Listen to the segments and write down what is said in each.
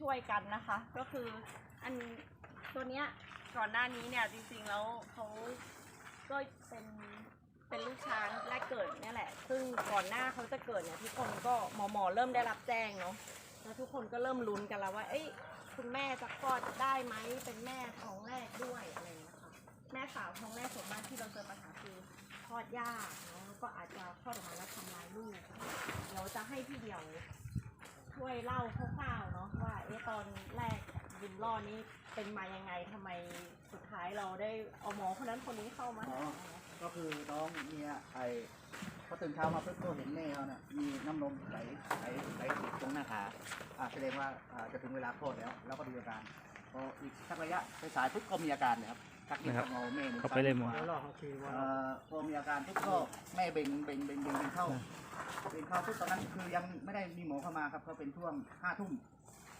ช่วยๆกันนะคะ ก็คืออันตัวเนี้ยก่อนหน้านี้เนี่ยจริงๆแล้วเขาก็เป็นเป็นลูกช้างแรกเกิดเนี่ยแหละ ซึ่งก่อนหน้าเขาจะเกิดเนี่ยทุกคนก็หมอหมอเริ่มได้รับแจ้งเนาะแล้วทุกคนก็เริ่มลุ้นกันแล้วว่า เอ้ยคุณแม่จะคลอดได้ไหมเป็นแม่ท้องแรกด้วยอะไรอย่างเงี้ยค่ะแม่สาวท้องแรกส่วนมากที่เราเจอปัญหาคือคลอดยากเนาะแล้วก็อาจจะคลอดออกมาแล้วทำร้ายลูกเดี๋ยวจะให้พี่เดียวช่วยเล่าคร่าวๆ เนาะว่าเอ๊ะตอนแรกบินล่อนี้เป็นมายังไงทำไมสุดท้ายเราได้เอาหมอคนนั้นคนนี้เข้ามาอ๋อก็คือน้องเมียไอ้พอตื่นเช้ามาเพิ่งก็เห็นแม่เขาเนี่ยมีน้ำนมไหลไหลไหลตรงหน้าขาอ่าแสดงว่าอ่าจะถึงเวลาคลอดแล้ว แล้วก็ดูอาการพออีกสักระยะสายๆปุ๊บก็มีอาการเลยครับชักดิ้นนะครับเอาแม่หนึ่งเข้าไปเลยหมอซ้าแล้วหลอกเขาทีว่าเอ่อพอมีอาการปุ๊บก็แม่เบ่งเบ่งเบ่งเบ่งเบ่งเข้าเบ่งเข้าปุ๊บตอนนั้นคือยังไม่ได้มีหมอเข้ามาครับก็เป็นช่วงห้าทุ่ม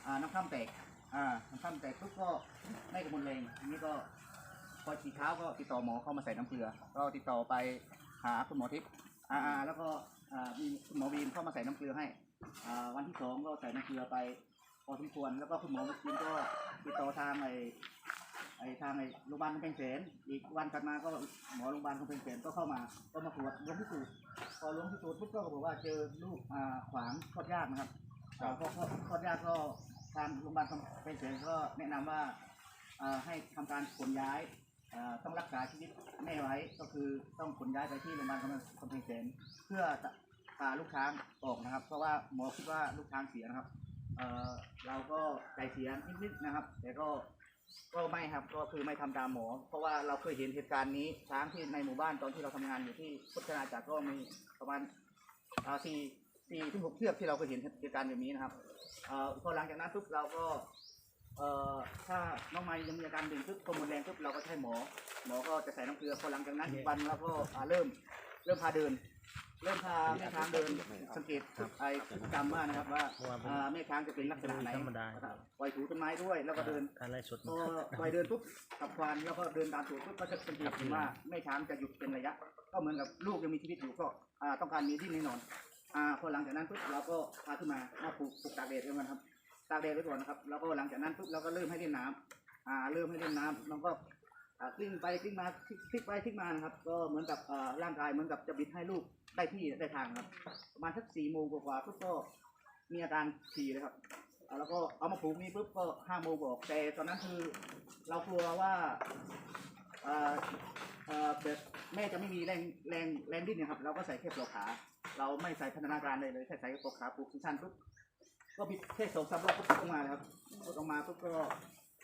อ่าน้ำข้ามแตกอ่าน้ำข้ามแตกปุ๊บก็แม่กับมนเลงทีนี้ก็พอฉีดเท้าก็ติดต่อหมอเข้ามาใส่น้ำเกลือ ก็ติดต่อไปหาคุณหมอทิพย์อ่าอ่าแล้วก็อ่ามีคุณหมอบีมเข้ามาใส่น้ำเกลือให้อ่าวันที่สองก็ใส่น้ำเกลือไปพอสมควรแล้วก็คุณหมอบีมก็ติดต่อทางไอ้ไอ้ทางไอ้โรงพยาบาลกำแพงแสนอีกวันถัดมาก็หมอโรงพยาบาลกำแพงแสนก็เข้ามาก็มาตรวจล้วงพิสูจน์พอล้วงพิสูจน์ปุ๊บก็บอกว่าเจอลูกอ่าขวางคลอดยากนะครับอ่าพอคลอดคลอดยากก็ ทางโรงพยาบาลกำแพงแสนก็แนะนำว่าอ่าให้ทำการขนย้ายต้องรักษาชีวิตแม่ไว้ก็คือต้องขนย้ายไปที่โรงพยาบาลกำลังกำแพงแสนเพื่อพาลูกช้างออกนะครับ เพราะว่าหมอคิดว่าลูกช้างเสียนะครับเเราก็ใจเสียนิดๆนะครับ แต่ก็ก็ไม่ครับก็คือไม่ทำตามหมอ เพราะว่าเราเคยเห็นเหตุการณ์นี้ช้างที่ในหมู่บ้านตอนที่เราทำงานอยู่ที่พุทธนาจากรก็มีประมาณสี่ สี่ถึงหกเชือกที่เราเคยเห็นเหตุการณ์แบบนี้นะครับเอ่อพอหลังจากนั้นปุ๊บเราก็เอ่อถ้าน้องไม้ยังมีอาการเบ่งปุ๊บกลมแรงปุ๊บเราก็จะให้หมอ หมอก็จะใส่น้ำเกลือพอหลังจากนั้นอีกวันเราก็อ่าเริ่มเริ่มพาเดิน เริ่มพาแม่ช้างเดินสังเกตไอ้พฤติกรรมว่านะครับว่าอ่าแม่ช้างจะเป็นลักษณะไหนธรรมดาปล่อยถูต้นไม้ด้วยแล้วก็เดินการไล่สดพอปล่อยเดินปุ๊บขับควานแล้วก็เดินตามถูปุ๊บก็จะสังเกตเห็นว่าแม่ช้างจะหยุดเป็นระยะ ก็เหมือนกับลูกยังมีชีวิตอยู่ก็อ่าต้องการมีที่แน่นอน อ่าพอหลังจากนั้นปุ๊บเราก็พาขึ้นมามาปลูกปลูกตากแดดด้วยกันครับตากแดดไว้ก่อนนะครับ แล้วก็หลังจากนั้นปุ๊บเราก็เริ่มให้เล่นน้ำอ่า เริ่มให้เล่นน้ำน้องก็อ่ากลิ้งไปกลิ้งมาพลิกไปพลิกมานะครับ ก็เหมือนกับร่างกายเหมือนกับจะบิดให้ลูกได้ที่ได้ทางครับ ประมาณสักสี่โมงกว่าๆปุ๊บก็มีอาการฉี่เลยครับแล้วก็เอามาผูกนี่ปุ๊บก็ห้าโมงบอกแต่ตอนนั้นคือเรากลัวว่าอ่าอ่าแบบแม่จะไม่มีแรงแรงแรงดิ้นนะครับ เราก็ใส่แค่ปลอกขา เราไม่ใส่พันธนาการเลยเลยแค่ใส่ปลอกขาผูกสั้นปุ๊บก็บิดแค่สองสามรอบก็ตกลงมาเลยครับตกลงมาปุ๊บก็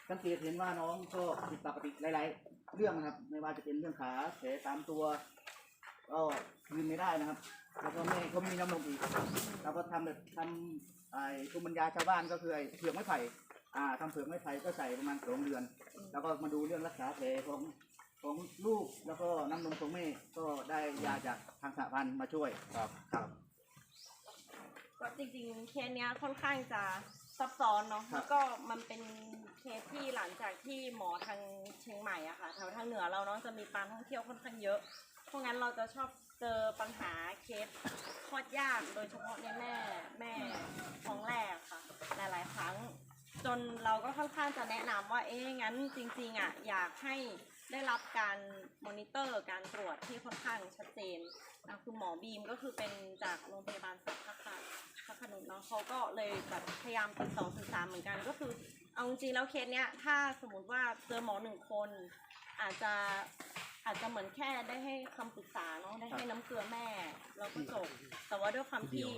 สังเกตเห็นว่าน้องก็ผิดปกติหลายๆเรื่องนะครับ ไม่ว่าจะเป็นเรื่องขาแผลตามตัวก็ยืนไม่ได้นะครับ แล้วก็แม่ก็ไม่มีน้ำนมอีกเราก็ทำแบบทำไอ้ภูมิปัญญาชาวบ้านก็คือไอ้เผือกไม้ไผ่อ่าทำเผือกไม้ไผ่ก็ใส่ประมาณสองเดือน แล้วก็มาดูเรื่องรักษาแผลของ ของลูกแล้วก็น้ำนมของแม่ก็ได้ยาจากทางสหพันธ์มาช่วยครับครับ ก็จริงๆเคสเนี้ยค่อนข้างจะซับซ้อนเนาะครับ แล้วก็มันเป็นเคสที่หลังจากที่หมอทางเชียงใหม่อะค่ะแถวทางเหนือเราเนาะจะมีการท่องเที่ยวค่อนข้างเยอะ เพราะงั้นเราจะชอบเจอปัญหาเคสคลอดยากโดยเฉพาะในแม่แม่ท้องแรกค่ะ หลายๆ ครั้ง จนเราก็ค่อนข้างจะแนะนำว่าเอ๊ะงั้นจริงๆอะอยากให้ ได้รับการมอนิเตอร์การตรวจที่ค่อนข้างชัดเจนอะคุณหมอบีมก็คือเป็นจากโรงพยาบาลสัตว์พระค่ะพระขนุนเนาะเขาก็เลยแบบพยายามติดต่อสื่อสารเหมือนกัน ก็คือเอาจริงๆแล้วเคสเนี้ยถ้าสมมติว่าเจอหมอหนึ่งคน อาจจะอาจจะเหมือนแค่ได้ให้คำปรึกษาเนาะได้ให้น้ำเกลือแม่แล้วก็จบแต่ว่าด้วยความที่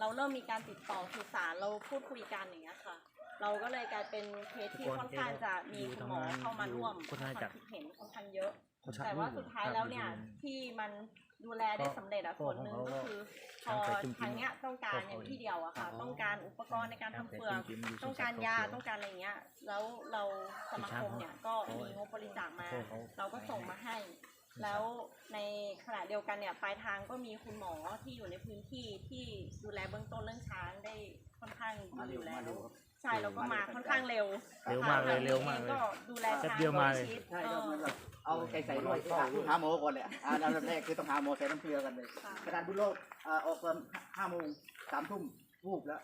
เราเริ่มมีการติดต่อสื่อสารเราพูดคุยกันอย่างเงี้ยค่ะ เราก็เลยกลายเป็นเคสที่ค่อนข้างจะมีคุณหมอเข้ามาร่วมความคิดเห็นค่อนข้างเยอะ แต่ว่าสุดท้ายแล้วเนี่ยที่มันดูแลได้สำเร็จอะส่วนหนึ่งก็คือพอทางเนี้ยต้องการอย่างที่เดียวอะค่ะ ต้องการอุปกรณ์ในการทำเปลือกต้องการยาต้องการอะไรเงี้ย แล้วเราสมาคมเนี่ยก็มีงบบริจาคมา เราก็ส่งมาให้ แล้วในขณะเดียวกันเนี่ยปลายทางก็มีคุณหมอที่อยู่ในพื้นที่ที่ดูแลเบื้องต้นเรื่องช้างได้ค่อนข้างมาดีเร็อวยู่แล้มาวเร็วครับ ใช่แล้วก็มาค่อนข้างเร็วเร็วมากเลยเร็วมากเลย ก็ดูแลแป๊บช้างเดียวมาเลยโดชิดใช่เอครับอเหมือนกับเอาใจใส่ด้วยต้องหาหมอก่อนแหละอ่าอันดับแรกคือต้องหาหมอใส่น้ำเกลือกันเลยค่ะกระดานบุญโลกอ่าออกตอนห้าโมงสามทุ่มวูบแล้ว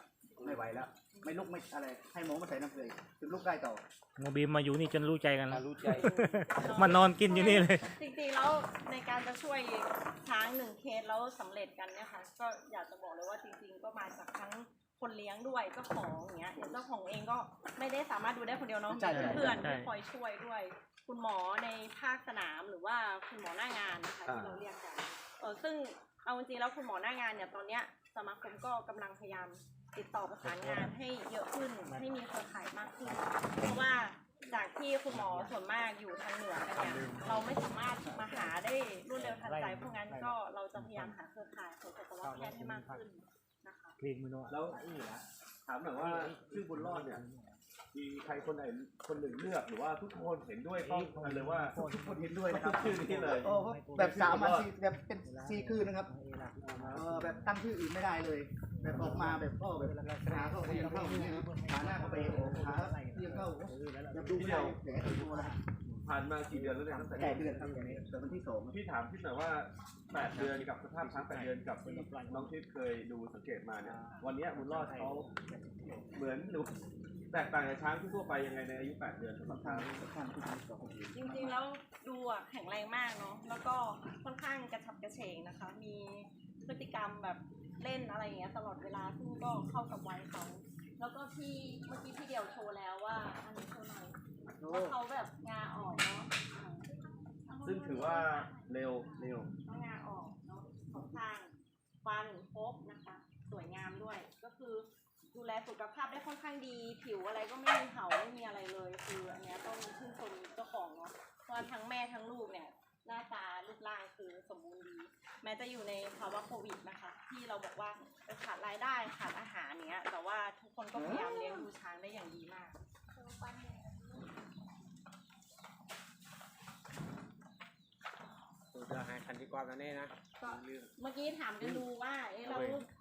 ไม่ไหวแล้ว ไม่ลุกไม่อะไร ให้หมอมาใส่น้ำเกลือถึงลุกได้ต่อโมบีมมาอยู่นี่จนรู้ใจกันมาแล้วรู้ใจมานอนกินอยู่นี่เลยจริงๆแล้วในการจะช่วยช้างหนึ่งเคสแล้วสำเร็จกันเนี่ยค่ะก็อยากจะบอกเลยว่าจริง ๆ ก็มาจากทั้ง คนเลี้ยงด้วยเจ้าของอย่างเงี้ยอย่างเจ้าของเองก็ไม่ได้สามารถดูได้คนเดียวเนาะใช่มีใช่เพื่อนใช่ ที่คอยช่วยด้วย คุณหมอในภาคสนามหรือว่าคุณหมอหน้างานนะคะที่เราเรียกกันเออซึ่งเอาจริงๆแล้วคุณหมอหน้างานเนี่ยตอนเนี้ยสมาคมก็กำลังพยายามติดต่อประสานงานให้เยอะขึ้นให้มีเครือข่ายมากขึ้น เพราะว่าจากที่คุณหมอส่วนมากอยู่ทางเหนือกันเนี่ยเราไม่สามารถมาหาได้รวดเร็วทันใจเพราะงั้นก็เราจะพยายามหาเครือข่ายของสัตวแพทย์ให้มากขึ้น นะคะแล้วถามหน่อยว่าชื่อบุญรอดเนี่ยมีใครคนไหนคนหนึ่งเลือกหรือว่าทุกคนเห็นด้วยต้องกันเลยว่าทุกคนเห็นด้วยนะครับชื่อนี้เลยโอ้แบบสามวันสี่แบบเป็นสี่คืนนะครับเออแบบตั้งชื่ออื่นไม่ได้เลย แบบออกมาแบบก็แบบขาเข้าเรียงเข้าอย่างเงี้ยครับขาหน้าเข้าไปขาเรียงเข้าแบบดูไม่ได้แผลติดตัวนะ ผ่านมากี่เดือนแล้วเนี่ยตั้งแต่แก่เดือนครับอย่างนี้แต่วันที่สองครับพี่ถามพี่หน่อยว่า8เดือนกับสภาพช้าง8เดือนกับที่น้องทิพย์เคยดูสังเกตมาเนี่ยวันเนี้ยบุญรอดเขาเหมือนหรือแตกต่างจากช้างทั่วๆไปยังไงในอายุ 8 เดือนสำหรับช้างข้างที่สองจริงๆแล้วดูอะแข็งแรงมากเนาะแล้วก็ค่อนข้างกระฉับกระเฉงนะคะ มีพฤติกรรมแบบเล่นอะไรอย่างเงี้ยตลอดเวลาซึ่งก็เข้ากับวัยเขาแล้วก็ที่เมื่อกี้พี่เดียวโชว์แล้วว่าอันนี้โชว์หน่อยว่าเขาแบบงาออกเนาะ ซึ่งถือว่าเร็วเร็วต้องงาออกเนาะสองข้างฟันครบนะคะ สวยงามด้วย ก็คือดูแลสุขภาพได้ค่อนข้างดี ผิวอะไรก็ไม่มีเห่าไม่มีอะไรเลย คืออันเนี้ยต้องชื่นชมเจ้าของเนาะเพราะว่าทั้งแม่ทั้งลูกเนี่ยหน้าตารูปร่างคือสมบูรณ์ดี แม้จะอยู่ในภาวะโควิดนะคะ ที่เราบอกว่าขาดรายได้ขาดอาหารเนี้ย แต่ว่าทุกคนก็พยายามเลี้ยงดูช้างได้อย่างดีมาก จะหาคันที่ กว่ากันแน่นะก็เมื่อกี้ถามกันดูว่า เอ๊ะเรา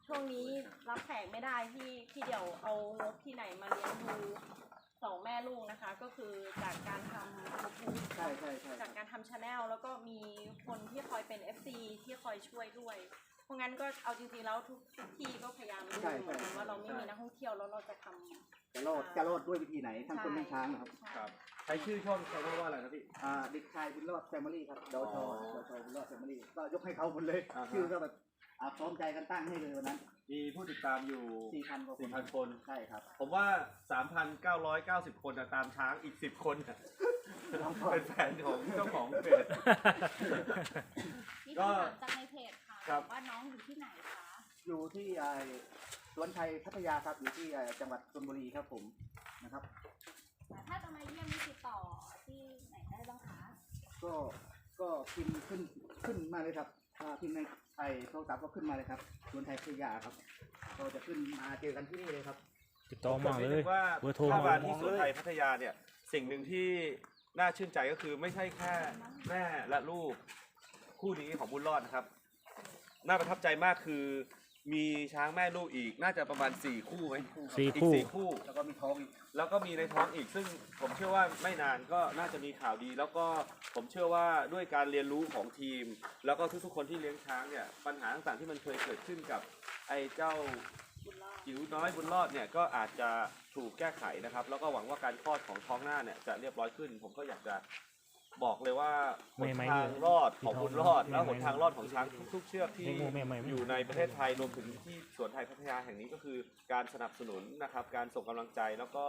ช่วงนี้รับแขกไม่ได้ที่ที่เดี๋ยวเอานกที่ไหนมาเลี้ยงดูสองแม่ลูกนะคะ ก็คือจากการทำยูทูบใช่ใช่ใช่ จากการทำชาแนลแล้วก็มีคนที่คอยเป็น FC ที่คอยช่วยด้วยเพ ราะงั้นก็เอาจริงๆแล้วทุกทุกที่ก็พยายามดูเหมือนกันว่าเราไม่มีนักท่องเที่ยวแล้วเราจะทำ จะรอดจะรอดด้วยวิธีไหนทั้งคนทั้งช้างนะครับครับใช้ชื่อช่องชแนลว่าอะไรครับพี่ อ่าเด็กชายบุญรอดแฟมิลี่ครับดอชอดอชอบุญรอดแฟมิลี่ก็ยกให้เขาหมดเลยอ่าฮะ ชื่อก็แบบอ่าพร้อมใจกันตั้งให้เลยวันนั้นมีผู้ติดตามอยู่สี่พันกว่าคน4,000คน ใช่ครับ ผมว่า 3,990 คนอะตามช้างอีก 10 คนอะเป็นแฟนของเจ้าของเพจ นี่ก็ คำถามจากในเพจ ค่ะครับ ว่าน้องอยู่ที่ไหนคะอยู่ที่ไอ้สวนชัยพัทยาครับ อยู่ที่ไอ้จังหวัดชลบุรีครับผมนะครับแต่ถ้าจะมาเยี่ยมนี่ติดต่อที่ไหนได้บ้างคะก็ก็พิมพ์ขึ้นขึ้นมาเลยครับอ่าพิมพ์ในไอ้โทรศัพท์ก็ขึ้นมาเลยครับสวนชัยพัทยาครับก็จะขึ้นมาเจอกันที่นี่เลยครับ ติดต่อมาเลย ว่าเบอร์โทรถ้ามามาที่สวนไทยพัทยาเนี่ย สิ่งหนึ่งที่น่าชื่นใจก็คือไม่ใช่แค่แม่และลูก คู่นี้ของบุญรอดนะครับ น่าประทับใจมากคือ มีช้างแม่ลูกอีก น่าจะประมาณสี่คู่ไหมสี่อีกคู่สี่คู่ แล้วก็มีท้องอีก แล้วก็มีในท้องอีก ซึ่งผมเชื่อว่าไม่นานก็น่าจะมีข่าวดี แล้วก็ผมเชื่อว่าด้วยการเรียนรู้ของทีม แล้วก็ทุกๆคนที่เลี้ยงช้างเนี่ยปัญหาต่างๆที่มันเคยเกิดขึ้นกับไอ้เจ้า จิ๋วน้อยบุญรอดเนี่ยก็อาจจะถูกแก้ไขนะครับ แล้วก็หวังว่าการคลอดของท้องหน้าเนี่ยจะเรียบร้อยขึ้น ผมก็อยากจะ บอกเลยว่าหไม่นไม่ทางรอดของบุญรอดไม่แล้วหไม่นทางรอดของช้างทุกๆเชือกที่ไม่งูไม่ไม่ไม่อยู่ในประเทศไทยรวมถึงที่สวนไทยพัทยาแห่งนี้ก็คือการสนับสนุนนะครับ การส่งกำลังใจแล้วก็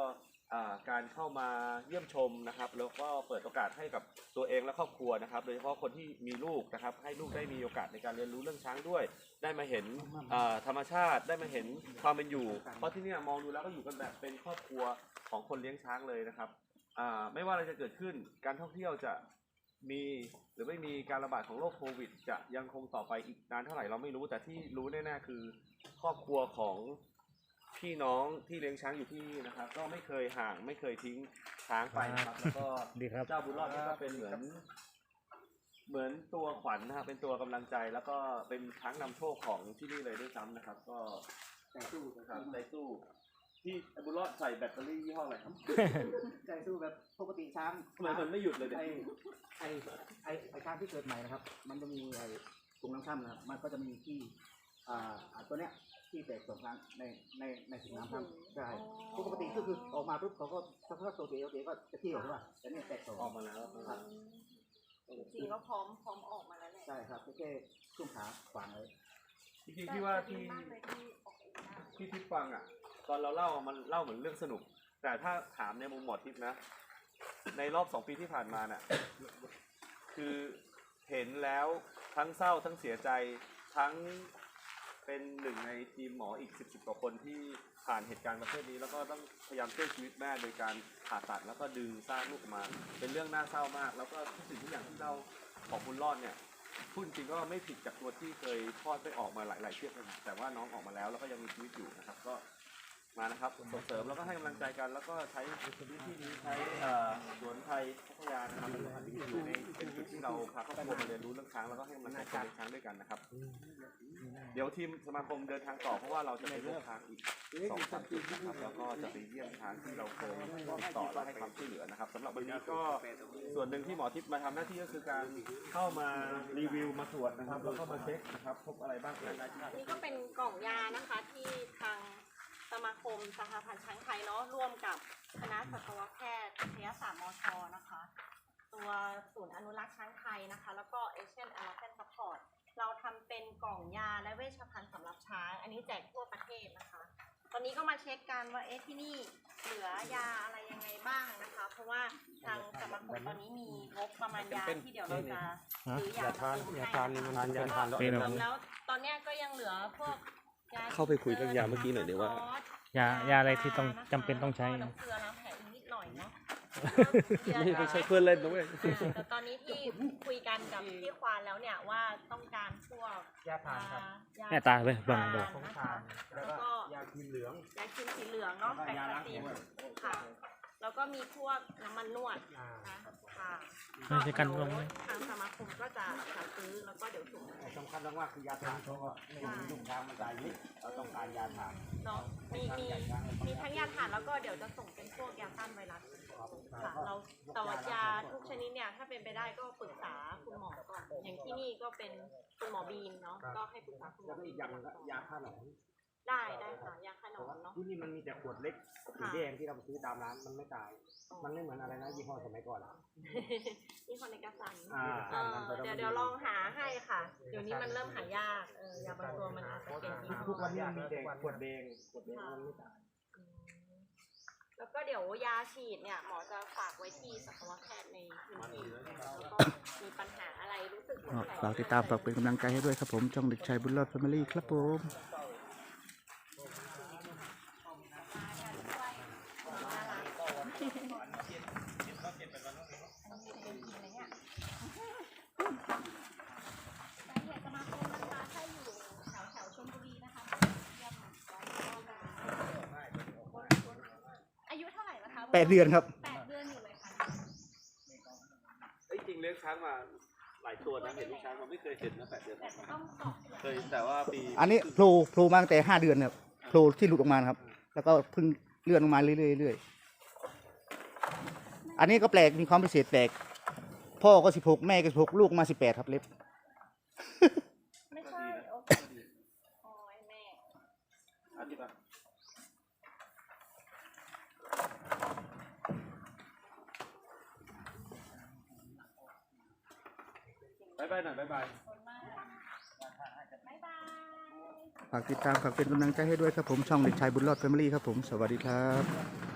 อ่าการเข้ามาเยี่ยมชมนะครับ แล้วก็เปิดโอกาสให้กับตัวเองและครอบครัวนะครับ โดยเฉพาะคนที่มีลูกนะครับ ให้ลูกได้มีโอกาสในการเรียนรู้เรื่องช้างด้วย ได้มาเห็นอ่าธรรมชาติได้มาเห็นความเป็นอยู่ เพราะที่เนี่ยมองดูแล้วก็อยู่กันแบบเป็นครอบครัวของคนเลี้ยงช้างเลยนะครับอ่า ไม่ว่าอะไรจะเกิดขึ้นการท่องเที่ยวจะมีหรือไม่มีการระบาดของโรคโควิด จะยังคงต่อไปอีกนานเท่าไหร่เราไม่รู้แต่ที่รู้แน่ๆคือ ครอบครัวของพี่น้องที่เลี้ยงช้างอยู่ที่นี่นะครับ ก็ไม่เคยห่างไม่เคยทิ้งช้างไปนะครับแล้วก็ดีครับ เจ้าบุญรอดนี่ก็เป็นเหมือน เหมือนตัวขวัญนะครับเป็นตัวกำลังใจแล้วก็เป็นช้างนำโชคของที่นี่เลยด้วยซ้ำนะครับ ก็ใจสู้นะครับใจสู้ ที่บุญรอดใส่แบตเตอรี่ยี่ห้ออะไรครับใจสู้แบบปกติช้างทำไมมันไม่หยุดเลยเนี่ยไอ้ไอ้ไอ้ไอ้ช้างที่เกิดใหม่นะครับ มันจะมีไอ้กรงน้ำค่ำนะครับ มันก็จะมีที่อ่าอ่าตัวเนี้ยที่ที่แตกสองครั้งในในในสนามครับใช่ปกติก็คือออกมาปุ๊บเขาก็ถ้าเขาตัวเดียวเดียวก็จะเที่ยวใช่ป่ะแต่เนี่ยแตกสองออกมาแล้วครับจริงๆก็พร้อมพร้อมออกมาแล้วแหละใช่ครับแค่ช่วงขาขวางไว้จริงๆพี่ว่าที่แต่ดีมากเลยที่ออกเองได้ที่ทิพย์ฟังอะ ตอนเราเล่ามันเล่าเหมือนเรื่องสนุก แต่ถ้าถามในมุมหมอทิพย์นะ ในรอบสองปีที่ผ่านมาน่ะ คือเห็นแล้วทั้งเศร้าทั้งเสียใจทั้งเป็นหนึ่งในทีมหมออีกสิบสิบกว่าคนที่ผ่านเหตุการณ์ประเภทนี้ แล้วก็ต้องพยายามช่วยชีวิตแม่โดยการผ่าตัดแล้วก็ดึงสร้างลูกออกมา เป็นเรื่องน่าเศร้ามาก แล้วก็ทุกสิ่งทุกอย่างที่เราของบุญรอดเนี่ยพูดจริงก็ไม่ผิดจากตัวที่เคยทอดไปออกมาหลายๆเชือกเลยแต่ว่าน้องออกมาแล้วแล้วก็ยังมีชีวิตอยู่นะครับ ก็ มานะครับส่งเสริมแล้วก็ให้กำลังใจกัน แล้วก็ใช้วิธีนี้ใช้สวนไทยพัทยานะครับอยู่ในเป็นจุดที่เราพาครอบครัวมาเรียนรู้เรื่องช้างแล้วก็ให้กำลังใจคนเลี้ยงช้างด้วยกันนะครับ เดี๋ยวทีมสมาคมเดินทางต่อเพราะว่าเราจะไปเลือกช้างอีกสองสามจุดนะครับแล้วก็จะไปเยี่ยมช้างที่เราเคยติดต่อและให้ความช่วยเหลือนะครับสำหรับวันนี้ก็ส่วนหนึ่งที่หมอทิพย์มาทำหน้าที่ก็คือการเข้ามารีวิวมาตรวจนะครับแล้วก็มาเช็คนะครับพบอะไรบ้างเอ่ยนี่ก็เป็นกล่องยานะคะที่ทาง สมาคมสหพันธ์ช้างไทยเนาะร่วมกับคณะสัตวแพทยศาสตร์มชนะคะ ตัวศูนย์อนุรักษ์ช้างไทยนะคะ แล้วก็ Asian Elephant Support เราทำเป็นกล่องยาและเวชภัณฑ์สำหรับช้าง อันนี้แจกทั่วประเทศนะคะ ตอนนี้ก็มาเช็คกันว่าเอ๊ะที่นี่เหลือยาอะไรยังไงบ้างนะคะ เพราะว่าทางสมาคมตอนนี้มีงบประมาณยาที่เดี๋ยวเราจะซื้อยามาเติมให้นะคะเป็นแบบแล้วตอนเนี้ยก็ยังเหลือพวกย เข้าไปคุยเรื่องยาเมื่อกี้หน่อยเดี๋ยวว่า ยายาอะไรที่ต้องจำเป็นต้องใช้ น้ำเกลือล้างแผลอีกนิดหน่อยเนาะไม่ไม่ใช่เพื่อนเล่นนะเว้ยอ่าแต่ตอนนี้ที่คุยกันกับพี่ควานแล้วเนี่ยว่าต้องการพวกยาทานครับยาแม่ตาเว้ยบังทานบอกนะคะแล้วก็ยาครีมเหลือง ยาครีมสีเหลืองเนาะแปะสตินค่ะ แล้วก็มีพวกน้ำมันนวดนะค่ะไม่ใช่กันลงทางสมาคมก็จะหาซื้อแล้วก็เดี๋ยวส่งให้สำคัญมากๆคือยาทานเพราะว่าไม่มีลูกช้างมันตายเยอะเราต้องการยาทานเนาะมีมีมีทั้งยาถ่านแล้วก็เดี๋ยวจะส่งเป็นพวกยาต้านไวรัสค่ะเราแต่ว่ายาทุกชนิดเนี่ยถ้าเป็นไปได้ก็ปรึกษาคุณหมอก่อนอย่างที่นี่ก็เป็นคุณหมอบีมเนาะก็ให้ปรึกษาคุณหมแล้อวก็บีอีมกอย่างหนึงก็ยาฆ่าหนอน ได้ได้ค่ะยาขนมเนาะที่นี่มันมีแต่ขวดเล็กสีแดงที่เราไปซื้อตามร้านมันไม่ตาย มันไม่เหมือนอะไรนะยี่ห้อสมัยก่อนอะนี่คนในกระสันอ่าเออเดี๋ยวเดี๋ยวลองหาให้ค่ะ เดี๋ยวนี้มันเริ่มหายากเออยาบางตัวมันอาจจะเป็นยี่ห้อทุกวันนี้มันมีแต่ขวดแดงขวดแดงมันไม่ตายอืมแล้วก็เดี๋ยวยาฉีดเนี่ยหมอจะฝากไว้ที่สัตวแพทย์ในพื้นที่แล้วก็มีปัญหาอะไรรู้สึกสงสัยฝากติดตามฝากเป็นกำลังใจให้ด้วยครับผม ช่องเด็กชายบุญรอดแฟมิลี่ครับผม สาเหตุสมาคมนะคะถ้าอยู่แถวแถวชลบุรีนะคะเยี่ยมอายุเท่าไหร่ แล้วคะแปดเดือนครับ แปดเดือนอยู่เลยค่ะเอ้ยจริงเลี้ยงช้างมาหลายตัวนะเห็นลูกช้างมาไม่เคยเห็นนะแปดเดือนแต่จะต้องสอบเคยแต่ว่าปีอันนี้โผล่โผล่มาตั้งแต่ห้าเดือนครับโผล่ที่หลุดออกมานะครับ แล้วก็เพิ่งเลื่อนออกมาเรื่อยๆเรื่อยๆอันนี้ก็แปลกมีความพิเศษแปลกพ่อก็สิบหกแม่ก็สิบหกลูกมาสิบแปดครับเล็บ ไม่ใช่โอเคโอ้ยแม่ อันนี้ปะายบายหน่อยบายบาย ฝากติดตามฝากเป็นกำลังใจให้ด้วยครับผมช่องเด็กชายบุญรอดแฟมิลี่ครับผมสวัสดีครับ